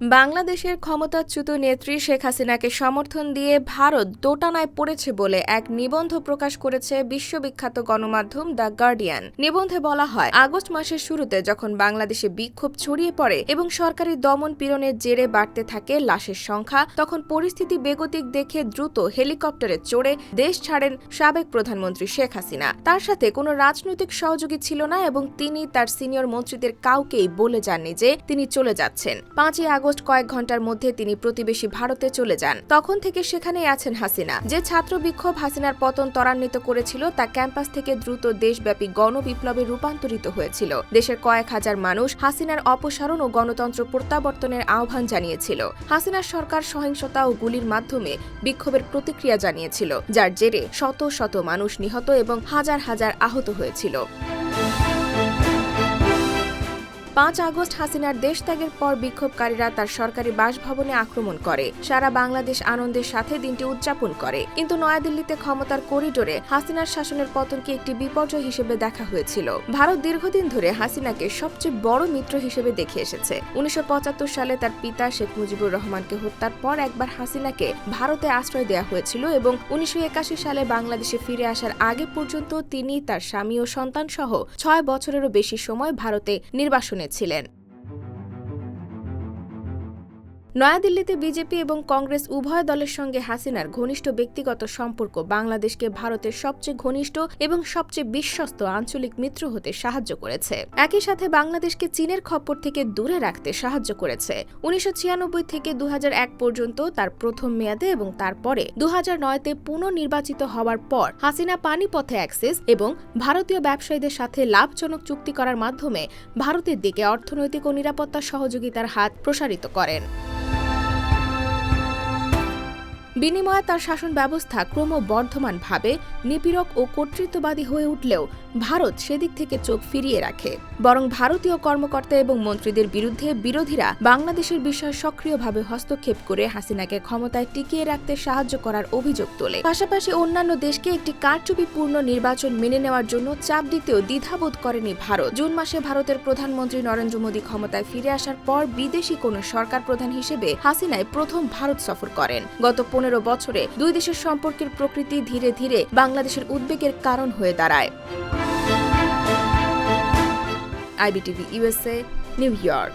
বাংলাদেশের ক্ষমতাচ্যুত নেত্রী শেখ হাসিনাকে সমর্থন দিয়ে ভারত দোটানায় পড়েছে বলে এক নিবন্ধ প্রকাশ করেছে বিশ্ববিখ্যাত গণমাধ্যম দ্য গার্ডিয়ান। নিবন্ধে বলা হয়, আগস্ট মাসের শুরুতে যখন বাংলাদেশে বিক্ষোভ ছড়িয়ে পড়ে এবং সরকারি দমন পীড়নের জেরে বাড়তে থাকে লাশের সংখ্যা, তখন পরিস্থিতি বেগতিক দেখে দ্রুত হেলিকপ্টারে চড়ে দেশ ছাড়েন সাবেক প্রধানমন্ত্রী শেখ হাসিনা। তার সাথে কোনো রাজনৈতিক সহযোগী ছিল না এবং তিনি তার সিনিয়র মন্ত্রীদের কাউকেই বলে যাননি যে তিনি চলে যাচ্ছেন। পাঁচই আগস্ট কয়েক ঘণ্টার মধ্যে তিনি প্রতিবেশী ভারতে চলে যান। তখন থেকে সেখানেই আছেন হাসিনা। যে ছাত্র বিক্ষোভ হাসিনার পতন ত্বরান্বিত করেছিল, তা ক্যাম্পাস থেকে দ্রুত দেশব্যাপী গণবিপ্লবে রূপান্তরিত হয়েছিল। দেশের কয়েক হাজার মানুষ হাসিনার অপসারণ ও গণতন্ত্র প্রত্যাবর্তনের আহ্বান জানিয়েছিল। হাসিনার সরকার সহিংসতা ও গুলির মাধ্যমে বিক্ষোভের প্রতিক্রিয়া জানিয়েছিল, যার জেরে শত শত মানুষ নিহত এবং হাজার হাজার আহত হয়েছিল। পাঁচ আগস্ট হাসিনার দেশ ত্যাগের পর বিক্ষোভকারীরা তার সরকারি বাসভবনে আক্রমণ করে। সারা বাংলাদেশ আনন্দের সাথে দিনটি উদযাপন করে। কিন্তু নয়াদিল্লিতে ক্ষমতার করিডোরে হাসিনার শাসনের পতনকে একটি বিপর্যয় হিসেবে দেখা হয়েছিল। ভারত দীর্ঘদিন ধরে হাসিনাকে সবচেয়ে বড় মিত্র হিসেবে দেখে এসেছে। উনিশশো পঁচাত্তর সালে তার পিতা শেখ মুজিবুর রহমানকে হত্যার পর একবার হাসিনাকে ভারতে আশ্রয় দেওয়া হয়েছিল এবং উনিশশো একাশি সালে বাংলাদেশে ফিরে আসার আগে পর্যন্ত তিনি তার স্বামী ও সন্তান সহ ছয় বছরেরও বেশি সময় ভারতে নির্বাসনে ছিলেন নয়াদিল্লিতে বিজেপি এবং কংগ্রেস উভয় দলের সঙ্গে হাসিনার ঘনিষ্ঠ ব্যক্তিগত সম্পর্ক বাংলাদেশকে ভারতের সবচেয়ে ঘনিষ্ঠ এবং সবচেয়ে বিশ্বস্ত আঞ্চলিক মিত্র হতে সাহায্য করেছে। একই সাথে বাংলাদেশকে চীনের খপ্পর থেকে দূরে রাখতে সাহায্য করেছে। উনিশশো ছিয়ানব্বই থেকে দুহাজার এক পর্যন্ত তার প্রথম মেয়াদে এবং তারপরে দু হাজার নয়তে পুনর্নির্বাচিত হওয়ার পর হাসিনা পানিপথে অ্যাক্সেস এবং ভারতীয় ব্যবসায়ীদের সাথে লাভজনক চুক্তি করার মাধ্যমে ভারতের দিকে অর্থনৈতিক ও নিরাপত্তা সহযোগিতার হাত প্রসারিত করেন। বিনিময়ে তার শাসন ব্যবস্থা ক্রমবর্ধমানভাবে নিপীড়ক ও কর্তৃত্ববাদী হয়ে উঠলেও ভারত সেদিক থেকে চোখ ফিরিয়ে রাখে। বরং ভারতীয় কর্মকর্তা এবং মন্ত্রীদের বিরুদ্ধে বিরোধীরা বাংলাদেশের বিষয়ে সক্রিয়ভাবে হস্তক্ষেপ করে হাসিনাকে ক্ষমতায় টিকিয়ে রাখতে সাহায্য করার অভিযোগ তোলে। পাশাপাশি অন্যান্য দেশকে একটি কারচুপিপূর্ণ নির্বাচন মেনে নেওয়ার জন্য চাপ দিতেও দ্বিধাবোধ করেনি ভারত। জুন মাসে ভারতের প্রধানমন্ত্রী নরেন্দ্র মোদী ক্ষমতায় ফিরে আসার পর বিদেশি কোনো সরকার প্রধান হিসেবে হাসিনায় প্রথম ভারত সফর করেন। গত পনেরো বছরে দুই দেশের সম্পর্কের প্রকৃতি ধীরে ধীরে বাংলাদেশের উদ্বেগের কারণ হয়ে দাঁড়ায়। IBTV USA New York.